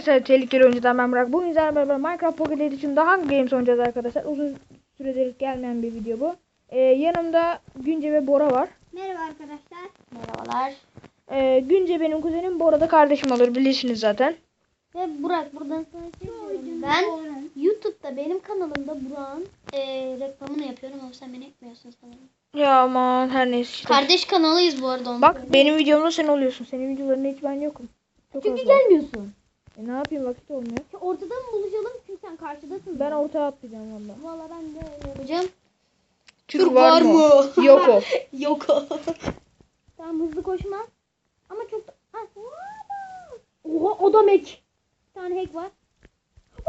Arkadaşlar tehlikeli oyuncudan ben Burak. Bugün sizlerle beraber Minecraft Pocket Edition'da hangi games oynayacağız arkadaşlar? Uzun süredir gelmeyen bir video bu. Ee, yanımda Günce ve Bora var. Merhaba arkadaşlar. Merhabalar. Ee, Günce benim kuzenim, Bora da kardeşim olur bilirsiniz zaten. Ve Burak buradan sana şey diyorum. Ben YouTube'da benim kanalımda Burak'ın e, reklamını yapıyorum ama sen beni ekmiyorsun sanırım. Ya aman her neyse işte. Kardeş kanalıyız bu arada. Bak benim videomda sen oluyorsun. Senin videolarında hiç ben yokum. Çok Çünkü gelmiyorsun. E, ne yapayım vakit olmuyor. Ya Ortada mı buluşalım çünkü sen karşıdasın. Ben ortaya atlayacağım valla. Valla ben de öyle yapacağım. Türk var mı? Yok o. Yok o. tamam hızlı koşma. Ama çok da... Ha. Oha o da mek. Bir tane hack var.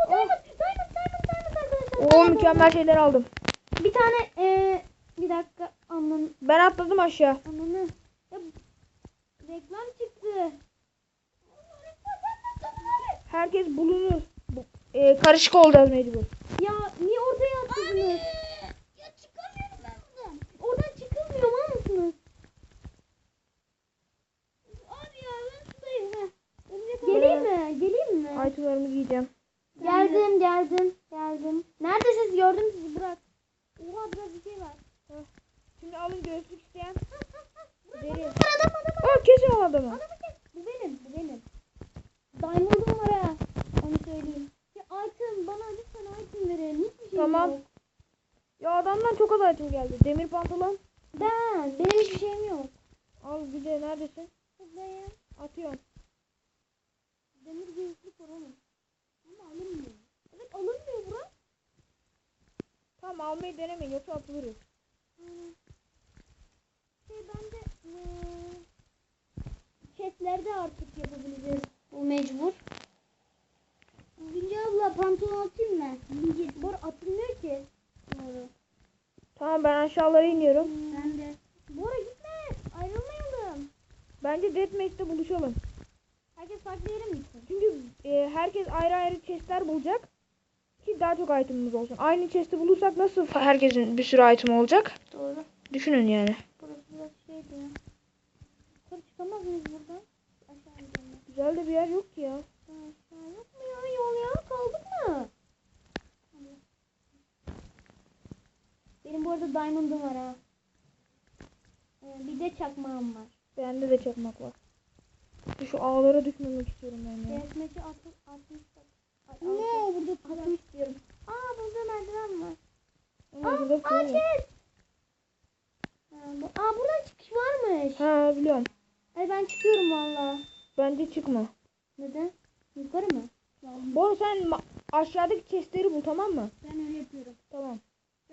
O diamond, diamond, diamond, diamond arkadaşlar. Oo mükemmel şeyler aldım. Bir tane eee bir dakika aman Ben atladım aşağı. amanı. Ya, reklam çıktı. Herkes bulunur. Bu- e, karışık olacağız mecbur. Ya niye ortaya attınız? Ya çıkamıyorum ben buradan. Oradan çıkılmıyor mal mısınız? Abi ya ben sudayım. ha. Geleyim mi? Geleyim mi? Aytularımı giyeceğim. Geldim geldim geldim. Neredesiniz gördüm sizi bırak. Oha biraz bir şey var. Şimdi alın göğüslük isteyen. Deri. Adam adam adam. Aa kesin o adamı. Adamı kes. Bu benim bu benim. Diamond'um var ha. Onu söyleyeyim. Ya item bana lütfen item verin. Hiçbir şey Tamam. yok. Ya item geldi. Demir pantolon. Ben. Benim hiçbir şeyim yok. Al bir de neredesin? Buradayım. Atıyorum. Demir gözlük var oğlum. Ama alınmıyor. Evet alınmıyor bura. Tamam almayı denemeyin yoksa atılırız. Şey bence eee chestlerde artık yapabiliriz. Bu mecbur. Gülce abla pantolon atayım mı? Atılmıyor ki. Doğru. Tamam ben aşağılara iniyorum. Ben de. Bora gitme. Ayrılmayalım. Bence Deathmatch'te buluşalım. Herkes farklı yere mi gitsin? Çünkü e, herkes ayrı ayrı chestler bulacak. Ki daha çok itemimiz olsun. Aynı chest'i bulursak nasıl herkesin bir sürü item olacak? Doğru. Düşünün yani. Burası biraz şeydi ya. Yukarı çıkamaz mıyız buradan? Aşağı. Güzel de bir yer yok ki ya. Aşağı yok mu ya yol ya? Kaldık mı? Benim bu arada diamond'ım var ha. Ee, bir de çakmağım var. Bende de çakmak var. Şu ağlara düşmemek istiyorum ben ya. Atmış atmış. Ay, Ne altı- burada atmış diyorum. Aa burada merdiven var. Aa, burada aa. Ha, bu- Aa buradan çıkış varmış. Ha biliyorum. Ay ben çıkıyorum valla. Bence çıkma. Neden? Yukarı mı? Bora sen aşağıdaki chestleri bul tamam mı? Ben öyle yapıyorum. Tamam.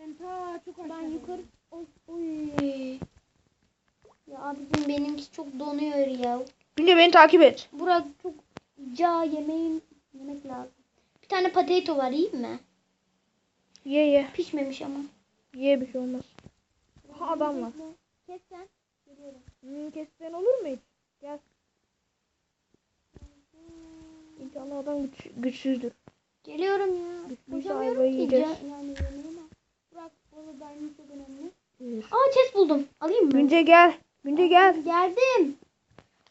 Ben ta çok aşağıdayım. Ben yukarı... Oy, oy. Ya abicim benimki çok donuyor ya. Günce beni takip et. Burak çok ca yemeğin yemek lazım. Bir tane potato var iyi mi? Ye ye. Pişmemiş ama. Ye bir şey olmaz. Ha adam var. Kes sen. Geliyorum. Hmm, kesten olur mu hiç? Gel. İnşallah adam güç, güçsüzdür. Geliyorum ya. Güçlüyse ayvayı yiyeceğiz. Ca- yani burada diamond çok önemli. Aa chest buldum. Alayım mı? Günce gel. Günce gel. Geldim.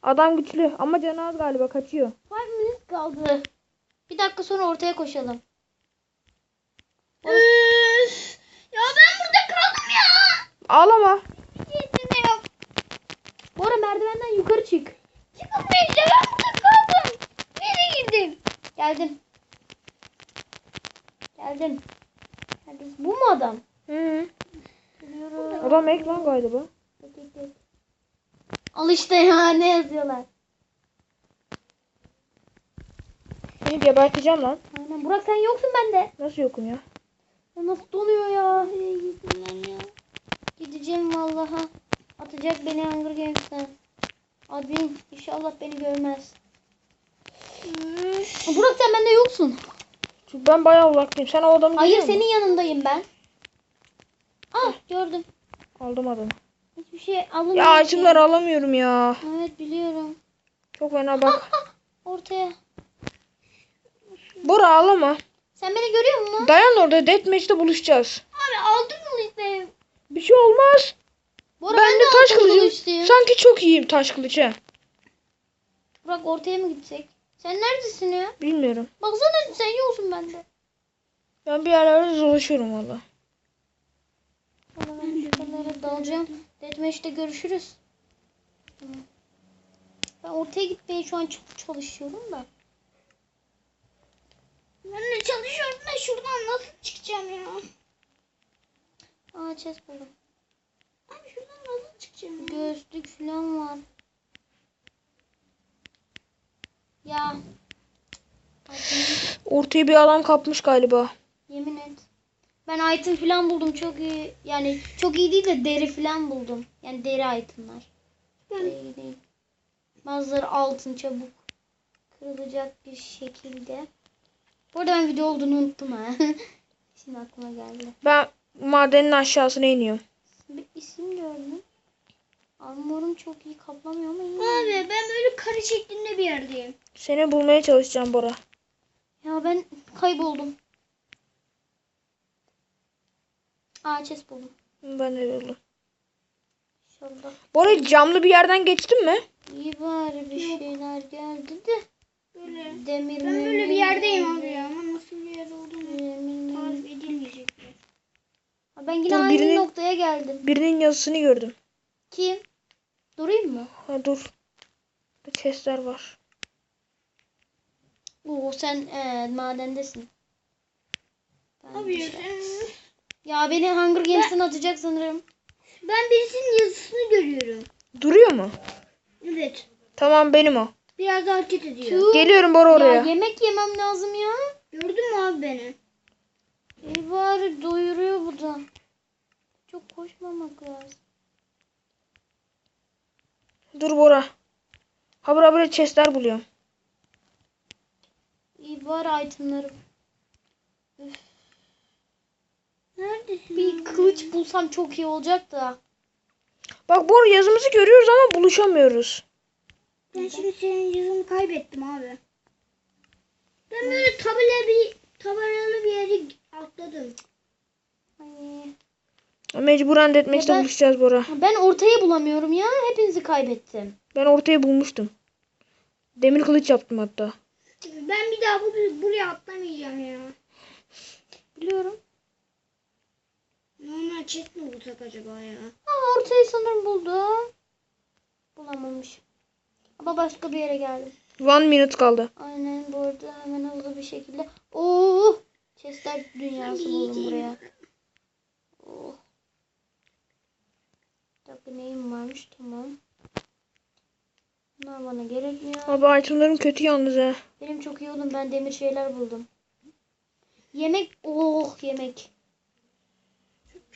Adam güçlü ama canı az galiba kaçıyor. 5 minutes kaldı. Bir dakika sonra ortaya koşalım. Üf. Ya ben burada kaldım ya. Ağlama. Yetim yok. Bora merdivenden yukarı çık. Çıkamayınca ben burada kaldım. Nereye girdim? Geldim. Geldim. Neredesin? Bu mu adam? Hı. Geliyorum. Adam ekran galiba. Tek tek tek. Al işte ya ne yazıyorlar. Seni geberteceğim lan. Aynen Burak sen yoksun bende. Nasıl yokum ya? Ya nasıl donuyor ya? Ben ya? Gideceğim vallaha. Atacak beni Hunger Games'ten. Admin inşallah beni görmez. Burak sen bende yoksun. Çünkü ben bayağı uzaktayım. Sen o adamı Hayır senin yanındayım ben. Ah gördüm. Aldım adamı. Hiçbir şey alınmıyor. Ya itemleri alamıyorum ya. Evet biliyorum. Çok fena bak. Ortaya. Bora ağlama. Sen beni görüyor musun? Dayan orada deathmatch'te buluşacağız. Abi aldım mı işte? Bir şey olmaz. Bora, ben, de taş altın kılıcım. Sanki çok iyiyim taş kılıcı. Burak ortaya mı gidecek? Sen neredesin ya? Bilmiyorum. Baksana sen yoksun bende. Ben bir yerlerde dolaşıyorum valla. Ben şuralara dalacağım. Deathmatch'te görüşürüz. Ben ortaya gitmeye şu an çok çalışıyorum da. Ben de çalışıyorum da şuradan nasıl çıkacağım ya? Aa chest buldum. Abi şuradan nasıl çıkacağım ya? Gözlük falan var. Ya. Hadi, Ortayı bir adam kapmış galiba. Ben item falan buldum çok iyi. Yani çok iyi değil de deri falan buldum. Yani deri itemlar. Ben- değil. Bazıları altın çabuk kırılacak bir şekilde. Bu arada ben video olduğunu unuttum ha. Şimdi aklıma geldi. Ben madenin aşağısına iniyorum. Bir isim gördüm. Armorum çok iyi kaplamıyor ama iyi. Abi ben böyle kare şeklinde bir yerdeyim. Seni bulmaya çalışacağım Bora. Ya ben kayboldum. Aa chest buldum. Ben de buldum. İnşallah. Bora camlı bir yerden geçtin mi? İyi bari bir şeyler geldi de. Böyle. Demir Ben böyle bir yerdeyim abi ya ama nasıl bir yer olduğunu tarif edilmeyecek. Ben yine Dur, aynı birinin- noktaya geldim. Birinin yazısını gördüm. Kim? Durayım mı? Ha dur. Burada chestler var. Oo sen e, madendesin. Ben Abi ya dışarı- sen... Ya beni Hunger Games'ten atacak sanırım. Ben birisinin yazısını görüyorum. Duruyor mu? Evet. Tamam benim o. Biraz daha hareket ediyor. Tüh. Geliyorum Bora Ya oraya. yemek yemem lazım ya. Gördün mü abi beni? İyi bari doyuruyor bu da. Çok koşmamak lazım. Dur Bora. Habire habire chestler buluyorum. İyi bari itemlarım. Neredesin? Bir kılıç bulsam çok iyi olacak da. Bak Bora yazımızı görüyoruz ama buluşamıyoruz. Ben şimdi senin yazını kaybettim abi. Ben böyle tabela bir tabelalı bir yere atladım. Ay. Mecburen Ya ben- buluşacağız Bora. Ben ortayı bulamıyorum ya. Hepinizi kaybettim. Ben ortaya bulmuştum. Demir kılıç yaptım hatta. Ben bir daha bu, buraya atlamayacağım ya. Biliyorum. Normal chest mi bulsak acaba ya? Aa, ortayı sanırım buldum. Bulamamış. Ama başka bir yere geldim. One minute kaldı. Aynen bu arada hemen hızlı bir şekilde. Oo! Chestler dünyası buldum buraya. Oh. Dakika neyim varmış tamam. Bunlar bana gerekmiyor. Abi itemlerim kötü yalnız ha. Benim çok iyi oğlum ben demir şeyler buldum. Yemek oh yemek.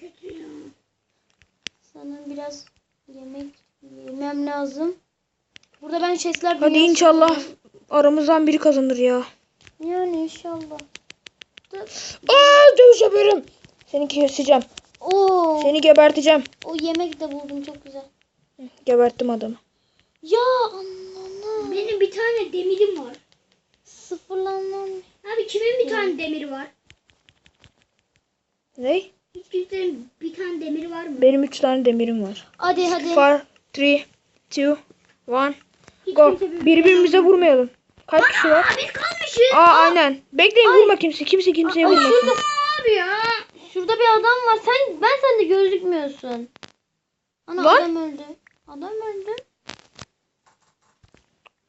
Kötü ya. Sanırım biraz yemek yemem lazım. Burada ben chestler Hadi inşallah aramızdan biri kazanır ya. Yani inşallah. Aa dövüş yapıyorum. Seni keseceğim. Oo, Seni geberteceğim. o yemek de buldum çok güzel. Geberttim adamı. Ya ananı. Benim bir tane demirim var. Sıfırlanmam. Abi kimin bir tane demiri var? Ne? Hiç kimsenin bir tane demiri var mı? Benim üç tane demirim var. Hadi hadi. Four, three, two, one, Hiç go. kimse bir- Birbirimize vurmayalım. Kaç kişi var? Biz kalmışız. Aa aynen. Bekleyin vurma kimse. Kimse kimseye Ay, vurmasın. şurada, Abi ya. şurada bir adam var. Sen ben sende gözükmüyorsun. Ana Lan. adam öldü. Adam öldü.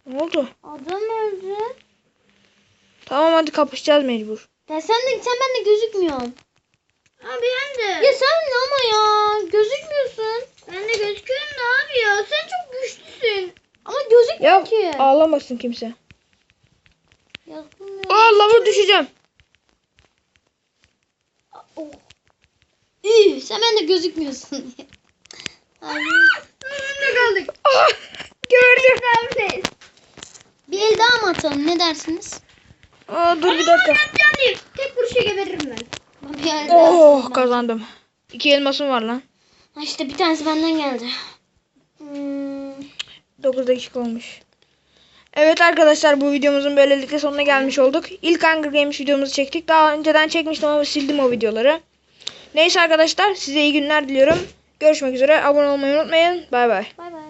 Ne oldu? Adam öldü. Tamam hadi kapışacağız mecbur. Ya sen de sen bende gözükmüyorsun. Abi ben de. Ya sen de ama ya gözükmüyorsun. Ben de gözüküyorum da abi ya. Sen çok güçlüsün. Ama gözükmüyor Ya ki. ağlamasın kimse. Yazılmıyor. Aa lava düşeceğim. Oh. Üh, sen bende gözükmüyorsun. Ay, Önünde kaldık. Ah, gördüm. Neredeyiz? bir el daha mı atalım ne dersiniz? Aa dur bir dakika. Tek vuruşa geberirim ben. Daha Oh atalım. kazandım. İki elmasım var lan. Ha işte bir tanesi benden geldi. Hmm. 9 dakika olmuş. Evet arkadaşlar bu videomuzun böylelikle sonuna gelmiş olduk. İlk Hunger Games videomuzu çektik. Daha önceden çekmiştim ama sildim o videoları. Neyse arkadaşlar size iyi günler diliyorum. Görüşmek üzere. Abone olmayı unutmayın. Bay bay. Bay bay.